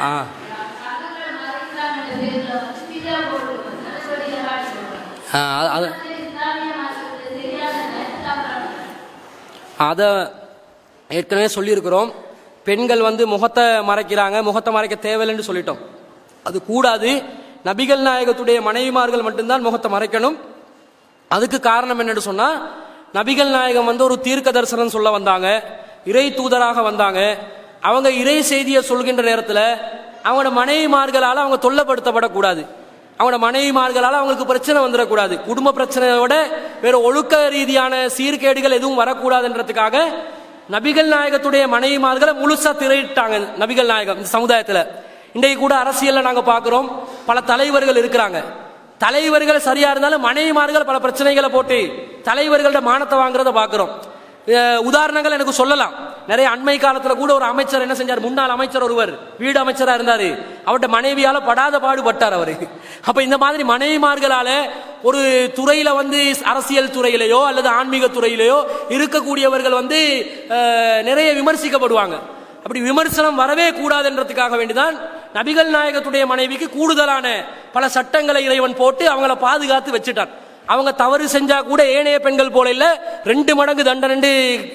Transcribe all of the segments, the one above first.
ஆ. அது- அதை ஏற்கனவே சொல்லியிருக்கிறோம். பெண்கள் வந்து முகத்தை மறைக்கிறாங்க. முகத்தை மறைக்க தேவையில்லைன்னு சொல்லிட்டோம். அது கூடாது. நபிகள் நாயகத்துடைய மனைவிமார்கள் மட்டும்தான் முகத்தை மறைக்கணும். அதுக்கு காரணம் என்னன்னு சொன்னா நபிகள் நாயகம் வந்து ஒரு தீர்க்க தரிசனம் சொல்ல வந்தாங்க. இறை தூதராக வந்தாங்க. அவங்க இறை செய்தியை சொல்கின்ற நேரத்தில் அவங்களோட மனைவிமார்களால் அவங்க தொல்லப்படுத்தப்படக்கூடாது. அவங்களோட மனைவிமார்களால் அவங்களுக்கு பிரச்சனை வந்துடக்கூடாது. குடும்ப பிரச்சனையோட வேறு ஒழுக்க ரீதியான சீர்கேடுகள் எதுவும் வரக்கூடாதுன்றதுக்காக நபிகள் நாயகத்துடைய மனைவிமார்களை முழுசா திரையிட்டாங்க நபிகள் நாயகம் இந்த சமுதாயத்தில். இன்றைக்கு கூட அரசியலில் நாங்கள் பார்க்குறோம். பல தலைவர்கள் இருக்கிறாங்க. தலைவர்கள் சரியா இருந்தாலும் மனைவிமார்கள் பல பிரச்சனைகளை போட்டு தலைவர்களோட மானத்தை வாங்குறத பார்க்குறோம். உதாரணங்கள் எனக்கு சொல்லலாம். நிறைய அண்மை காலத்துல கூட ஒரு அமைச்சர் என்ன செஞ்சார்? முன்னாள் அமைச்சர் ஒருவர் வீடு அமைச்சரா இருந்தாரு. அவர்கிட்ட மனைவியால படாத பாடுபட்டார் அவரு. அப்ப இந்த மாதிரி மனைவிமார்களால ஒரு துறையில வந்து அரசியல் துறையிலேயோ அல்லது ஆன்மீக துறையிலேயோ இருக்கக்கூடியவர்கள் வந்து நிறைய விமர்சிக்கப்படுவாங்க. அப்படி விமர்சனம் வரவே கூடாதுன்றதுக்காக வேண்டிதான் நபிகள் நாயகத்துடைய மனைவிக்கு கூடுதலான பல சட்டங்களை இறைவன் போட்டு அவங்கள பாதுகாத்து வச்சுட்டான். அவங்க தவறு செஞ்சா கூட ஏனைய பெண்கள் போல இல்ல ரெண்டு மடங்கு தண்டனை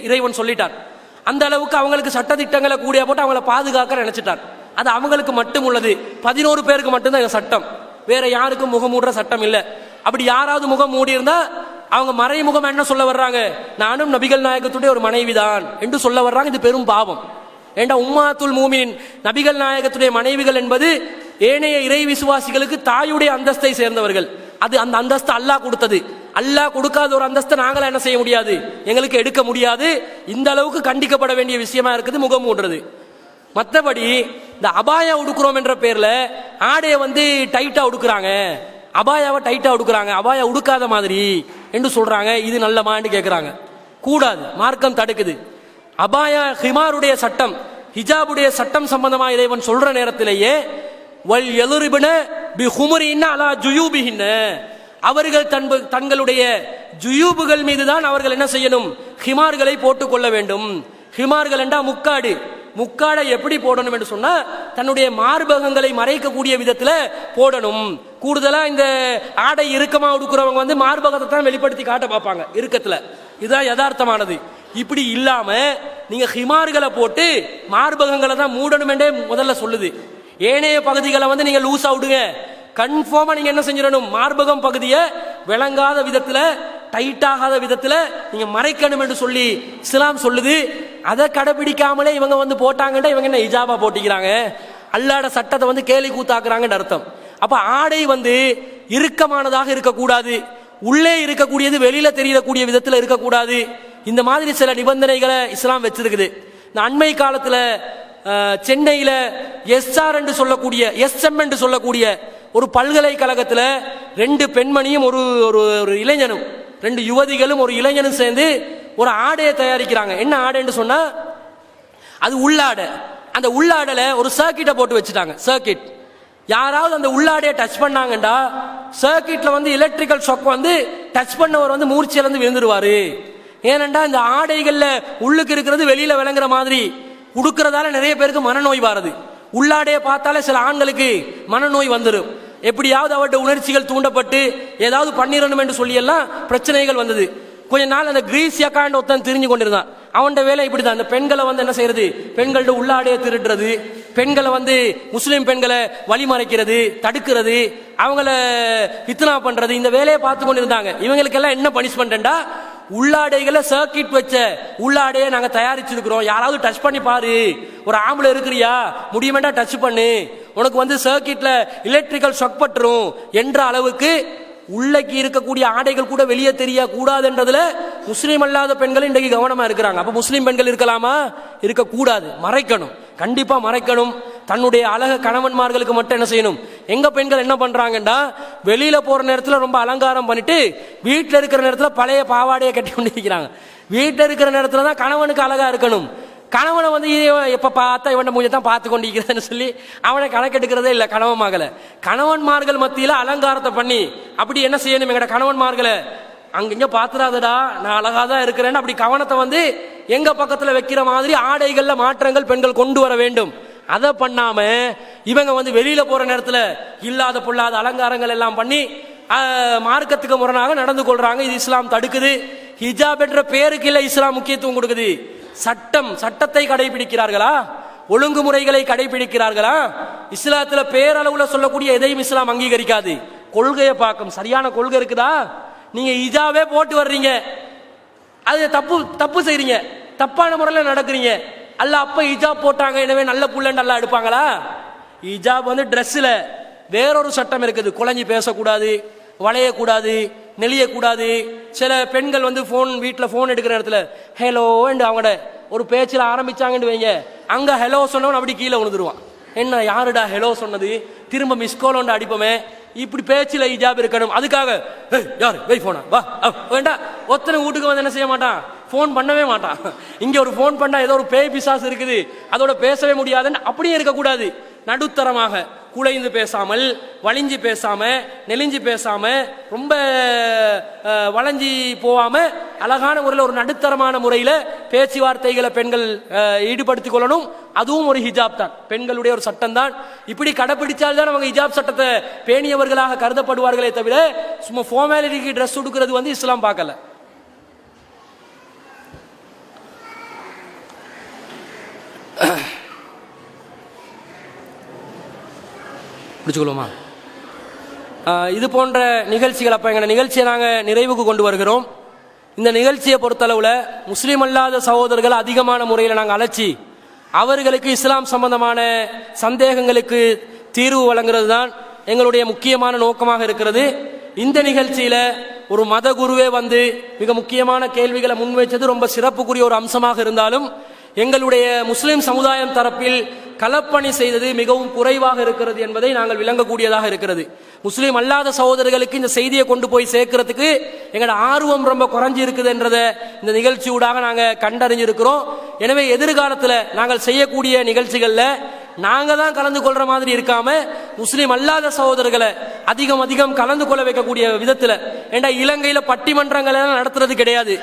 இறைவன் சொல்லிட்டான். அந்த அளவுக்கு அவங்களுக்கு சட்ட திட்டங்களை கூடிய போட்டு அவங்கள பாதுகாக்க நினைச்சிட்டார். அது அவங்களுக்கு மட்டும் உள்ளது. பதினோரு பேருக்கு மட்டும்தான் இந்த சட்டம். வேற யாருக்கும் முகம் மூடுற சட்டம் இல்லை. அப்படி யாராவது முகம் மூடி இருந்தா அவங்க மறைமுகம் என்ன சொல்ல வர்றாங்க? நானும் நபிகள் நாயகத்துடைய ஒரு மனைவிதான் என்று சொல்ல வர்றாங்க. இது பெரும் பாவம். ஏண்டா உம்மாத்துல் மூமின் நபிகள் நாயகத்துடைய மனைவிகள் என்பது ஏனைய இறை விசுவாசிகளுக்கு தாயுடைய அந்தஸ்தை சேர்ந்தவர்கள். அது அந்த அந்தஸ்து அல்லாஹ் கொடுத்தது. அல்லாஹ் கொடுக்காத ஒரு அந்தஸ்தை நாங்களாம் என்ன செய்ய முடியாது? எங்களுக்கு எடுக்க முடியாது. இந்த அளவுக்கு கண்டிக்கப்பட வேண்டிய விஷயமா இருக்குது முகம் மூடுறது. மற்றபடி இந்த அபாயா உடுக்குறோம் என்ற பேரில் ஆடையை வந்து டைட்டாக உடுக்குறாங்க. அபாயாவை டைட்டாக உடுக்குறாங்க. அபாயா உடுக்காத மாதிரி என்று சொல்கிறாங்க இது நல்லமான்னு கேட்குறாங்க கூடாது. மார்க்கம் தடுக்குது. அபாயா ஹிமாருடைய சட்டம் ஹிஜாபுடைய சட்டம் சம்பந்தமாக இறைவன் சொல்கிற நேரத்திலேயே வல் எலுரிபின பி ஹுமரின்னு அலா ஜுயூபிகின்னு அவர்கள் தன்பு தங்களுடைய ஜுயூபுகள் மீது தான் அவர்கள் என்ன செய்யணும்? ஹிமார்களை போட்டுக் கொள்ள வேண்டும். ஹிமார்கள் என்றா முக்காடு. முக்காடை எப்படி போடணும் என்று சொன்னா தன்னுடைய மார்பகங்களை மறைக்கக்கூடிய விதத்துல போடணும். கூடுதலா இந்த ஆடை இறுக்கமா உடுக்கிறவங்க வந்து மார்பகத்தை தான் வெளிப்படுத்தி காட்ட பார்ப்பாங்க இறுக்கத்துல. இதுதான் யதார்த்தமானது. இப்படி இல்லாம நீங்க ஹிமார்களை போட்டு மார்பகங்களை தான் மூடணும் என்றே முதல்ல சொல்லுது. ஏனைய பகுதிகளை வந்து நீங்க லூஸா விடுங்க. கன்ஃபார்மா நீங்க என்ன செஞ்சிடணும்? மார்பகம் பகுதியை விளங்காத விதத்துல டைட் ஆகாத விதத்துல நீங்க மறைக்கணும் என்று சொல்லி இஸ்லாம் சொல்லுது. அதை கடைபிடிக்காமலே இவங்க வந்து போட்டாங்கன்னா இவங்க என்ன இஜாபா போட்டிக்கிறாங்க? அல்லாட சட்டத்தை வந்து கேலி கூத்தாக்குறாங்கன்னு அர்த்தம். அப்ப ஆடை வந்து இறுக்கமானதாக இருக்கக்கூடாது. உள்ளே இருக்கக்கூடியது வெளியில தெரியக்கூடிய விதத்துல இருக்கக்கூடாது. இந்த மாதிரி சில நிபந்தனைகளை இஸ்லாம் வச்சிருக்குது. இந்த அண்மை காலத்துல சென்னையில் சென்னையில எஸ்ஆர் என்று சொல்லக்கூடிய எஸ்எம் என்று சொல்லக்கூடிய ஒரு பல்கலைக்கழகத்தில் ரெண்டு பெண்மணியும் ஒரு ஒரு ஒரு இளைஞனும் ரெண்டு யுவதிகளும் ஒரு இளைஞனும் சேர்ந்து ஒரு ஆடையை தயாரிக்கிறாங்க. என்ன ஆடைன்னு சொன்னால் அது உள்ளாடை. அந்த உள்ளாடையில ஒரு சர்க்கிட்டை போட்டு வச்சுட்டாங்க சர்க்கிட் யாராவது அந்த உள்ளாடையை டச் பண்ணாங்கண்டா சர்க்கிட்ல வந்து எலக்ட்ரிக்கல் ஷாக் வந்து டச் பண்ணவர் வந்து மூர்ச்சியில இருந்து விழுந்துருவாரு. ஏனண்டா இந்த ஆடைகள்ல உள்ளுக்கு இருக்கிறது வெளியில விளங்குற மாதிரி. உடுக்கிறதால நிறைய பேருக்கு மனநோய் வாரது. உள்ளாடையை பார்த்தாலே சில ஆண்களுக்கு மனநோய் வந்துடும் எப்படியாவது அவர்கிட்ட உணர்ச்சிகள் தூண்டப்பட்டு ஏதாவது பண்ணிடணும் என்று சொல்லியெல்லாம் பிரச்சனைகள் வந்தது. கொஞ்ச நாள் அந்த கிரீஸ் யக்காண்டு ஒருத்தன் தெரிஞ்சு கொண்டிருந்தான். அவன்கிட்ட வேலை இப்படி தான் அந்த பெண்களை வந்து என்ன செய்யறது? பெண்கள்ட்ட உள்ளாடையை திருடுறது பெண்களை வந்து முஸ்லீம் பெண்களை வழிமறைக்கிறது தடுக்கிறது அவங்கள பித்னா பண்றது இந்த வேலையை பார்த்து கொண்டிருந்தாங்க. இவங்களுக்கெல்லாம் என்ன பனிஷ்மெண்ட்டா உள்ளாடைகளை சர்க்கிட் வச்ச உள்ளாடையை நாங்க தயாரிச்சிருக்கிறோம். யாராவது டச் பண்ணி பாரு. ஒரு ஆம்பளை இருக்கிறியா? முடியுமெண்டா டச் பண்ணு. உனக்கு வந்து சர்க்கிட்ல எலக்ட்ரிக்கல் ஷொக் பட்டுரும் என்ற அளவுக்கு உள்ளக்கு இருக்கக்கூடிய ஆடைகள் கூட வெளியே தெரிய கூடாதுன்றதுல முஸ்லீம் அல்லாத பெண்கள் இன்றைக்கு கவனமா இருக்கிறாங்க. அப்ப முஸ்லீம் பெண்கள் இருக்கலாமா? இருக்கக்கூடாது. மறைக்கணும். கண்டிப்பா மறைக்கணும். தன்னுடைய அழக கணவன்மார்களுக்கு மட்டும் என்ன செய்யணும்? எங்க பெண்கள் என்ன பண்றாங்கன்னா வெளியில போற நேரத்துல ரொம்ப அலங்காரம் பண்ணிட்டு வீட்டில் இருக்கிற நேரத்துல பழைய பாவாடையை கட்டி கொண்டு இருக்கிறாங்க வீட்டில் இருக்கிற நேரத்துல தான் கணவனுக்கு அழகா இருக்கணும். கணவனை வந்து எப்போ எப்ப பார்த்தா இவன் மூஞ்சை தான் பார்த்து கொண்டிருக்கிறதுன்னு சொல்லி அவனை கணக்கெடுக்கிறதே இல்லை கணவன் மகளை கணவன்மார்கள் மத்தியில் அலங்காரத்தை பண்ணி அப்படி என்ன செய்யணும் எங்கட கணவன்மார்களை? அங்கிங்க பாத்துறாதடா நான் அழகா தான் இருக்கிறேன்னு அப்படி கவனத்தை வந்து எங்க பக்கத்துல வைக்கிற மாதிரி ஆடைகள்ல மாற்றங்கள் பெண்கள் கொண்டு வர வேண்டும். அதை பண்ணாம இவங்க வந்து வெளியில போற நேரத்தில் இல்லாத பொல்லாத அலங்காரங்கள் எல்லாம் பண்ணி மார்க்கத்துக்கு முரணாக நடந்து கொள்றாங்க. இது இஸ்லாம் தடுக்குது. ஹிஜாப் என்ற பேருக்கு இல்ல இஸ்லாம் முக்கியத்துவம் கொடுக்குது. சட்டம் சட்டத்தை கடைபிடிக்கிறார்களா? ஒழுங்குமுறைகளை கடைபிடிக்கிறார்களா? இஸ்லாத்துல பேரளவுல சொல்லக்கூடிய எதையும் இஸ்லாம் அங்கீகரிக்காது. கொள்கையை பார்க்கும். சரியான கொள்கை இருக்குதா? நீங்க இஜாவே போட்டு வர்றீங்க. அது தப்பு தப்பு செய்றீங்க. தப்பான முறையில் நடக்கிறீங்க. அல்ல அப்போ இஜாப் போட்டாங்க எனவே நல்ல புள்ளன்னு நல்லா எடுப்பாங்களா? இஜாப் வந்து ட்ரெஸ்ஸில் வேறொரு சட்டம் இருக்குது. குழஞ்சி பேசக்கூடாது வளையக்கூடாது நெளியக்கூடாது. சில பெண்கள் வந்து ஃபோன் வீட்டில் ஃபோன் எடுக்கிற இடத்துல ஹலோ அவங்களோட ஒரு பேச்சில் ஆரம்பித்தாங்கன்னு வைங்க. அங்கே ஹலோ சொன்னவன் அப்படி கீழே விழுந்துருவான் என்ன யாருடா ஹலோ சொன்னது? திரும்ப மிஸ்கோல் ஒன்று அடிப்போமே. இப்படி பேச்சில் இஜாப் இருக்கணும். அதுக்காக யார்? வெய் போனா வா வேண்டா. ஒத்தனை வீட்டுக்கு வந்து என்ன செய்ய மாட்டான்? ஃபோன் பண்ணவே மாட்டான். இங்கே ஒரு ஃபோன் பண்ணால் ஏதோ ஒரு பேய் பிசாசு இருக்குது. அதோட பேசவே முடியாதுன்னு அப்படியே இருக்கக்கூடாது. நடுத்தரமாக குலைந்து பேசாமல் வலிஞ்சு பேசாம நெலிஞ்சு பேசாம ரொம்ப வளைஞ்சி போகாம அழகான முறையில் ஒரு நடுத்தரமான முறையில் பேச்சுவார்த்தைகளை பெண்கள் ஈடுபடுத்திக் கொள்ளணும். அதுவும் ஒரு ஹிஜாப் தான். பெண்களுடைய ஒரு சட்டம் தான். இப்படி கடைபிடிச்சால் தான் அவங்க ஹிஜாப் சட்டத்தை பேணியவர்களாக கருதப்படுவார்களே தவிர சும்மா ஃபார்மாலிட்டிக்கு ட்ரெஸ் உடுக்கிறது வந்து இஸ்லாம் பார்க்கல. முடிச்சுக்கொள்ளுமா இது போன்ற நிகழ்ச்சிகள் அப்போ எங்கள் நிகழ்ச்சியை நாங்கள் நிறைவுக்கு கொண்டு வருகிறோம். இந்த நிகழ்ச்சியை பொறுத்தளவில் முஸ்லீம் அல்லாத சகோதரர்கள் அதிகமான முறையில் நாங்கள் அழைச்சி அவர்களுக்கு இஸ்லாம் சம்பந்தமான சந்தேகங்களுக்கு தீர்வு வழங்குறது தான் எங்களுடைய முக்கியமான நோக்கமாக இருக்கிறது. இந்த நிகழ்ச்சியில் ஒரு மத குருவே வந்து மிக முக்கியமான கேள்விகளை முன்வைச்சது ரொம்ப சிறப்புக்குரிய ஒரு அம்சமாக இருந்தாலும் எங்களுடைய முஸ்லிம் சமுதாயம் தரப்பில் களப்பணி செய்தது மிகவும் குறைவாக இருக்கிறது என்பதை நாங்கள் விளங்கக்கூடியதாக இருக்கிறது. முஸ்லீம் அல்லாத சகோதரர்களுக்கு இந்த செய்தியை கொண்டு போய் சேர்க்கறதுக்கு எங்களோட ஆர்வம் ரொம்ப குறைஞ்சி இருக்குது என்றதை இந்த நிகழ்ச்சியூடாக நாங்கள் கண்டறிஞ்சிருக்கிறோம். எனவே எதிர்காலத்தில் நாங்கள் செய்யக்கூடிய நிகழ்ச்சிகளில் நாங்கள் தான் கலந்து கொள்ற மாதிரி இருக்காம முஸ்லீம் அல்லாத சகோதரர்களை அதிகம் அதிகம் கலந்து கொள்ள வைக்கக்கூடிய விதத்தில் ஏண்டா இலங்கையில் பட்டிமன்றங்கள் எல்லாம் நடத்துறது கிடையாது.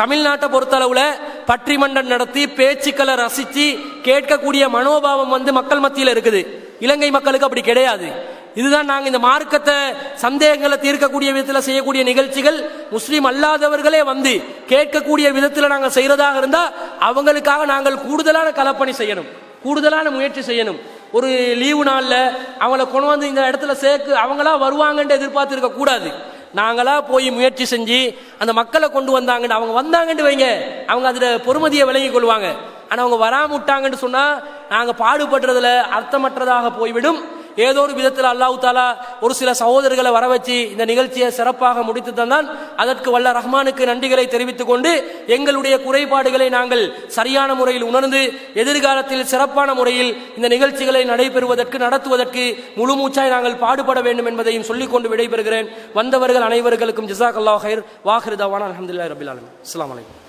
தமிழ்நாட்டை பொறுத்தளவில் பற்றிமன்றம் நடத்தி பேச்சுக்களை ரசித்து கேட்கக்கூடிய மனோபாவம் வந்து மக்கள் மத்தியில் இருக்குது. இலங்கை மக்களுக்கு அப்படி கிடையாது. இதுதான் நாங்கள் இந்த மார்க்கத்தை சந்தேகங்களை தீர்க்கக்கூடிய விதத்தில் செய்யக்கூடிய நிகழ்ச்சிகள். முஸ்லீம் அல்லாதவர்களே வந்து கேட்கக்கூடிய விதத்தில் நாங்கள் செய்கிறதாக இருந்தால் அவங்களுக்காக நாங்கள் கூடுதலான கலப்பணி செய்யணும். கூடுதலான முயற்சி செய்யணும். ஒரு லீவு நாளில் அவங்கள கொண்டு வந்து இந்த இடத்துல சேர்க்கு அவங்களா வருவாங்கன்ட்டு எதிர்பார்த்துருக்க கூடாது. நாங்களா போய் முயற்சி செஞ்சு அந்த மக்களை கொண்டு வந்தாங்கன்னு அவங்க வந்தாங்கன்னு வைங்க. அவங்க அதில் பொறுமதியை விளங்கி கொள்வாங்க. ஆனால் அவங்க வராம விட்டாங்கன்னு சொன்னால் நாங்கள் பாடுபடுறதுல அர்த்தமற்றதாக போய்விடும். ஏதோ ஒரு விதத்தில் அல்லாஹு தாலா ஒரு சில சகோதரர்களை வர வச்சு இந்த நிகழ்ச்சியை சிறப்பாக முடித்து தந்தான். அதற்கு வல்ல ரஹ்மானுக்கு நன்றிகளை தெரிவித்துக் கொண்டு எங்களுடைய குறைபாடுகளை நாங்கள் சரியான முறையில் உணர்ந்து எதிர்காலத்தில் சிறப்பான முறையில் இந்த நிகழ்ச்சிகளை நடைபெறுவதற்கு நடத்துவதற்கு முழு மூச்சாய் நாங்கள் பாடுபட வேண்டும் என்பதையும் சொல்லிக்கொண்டு விடைபெறுகிறேன். வந்தவர்கள் அனைவர்களுக்கும் ஜிசாக் அல்லாஹ் ஹைர் வாஹிருதாவான அலமதுல்லா ரபில் அலமின் அஸ்லாம் வலைக்கம்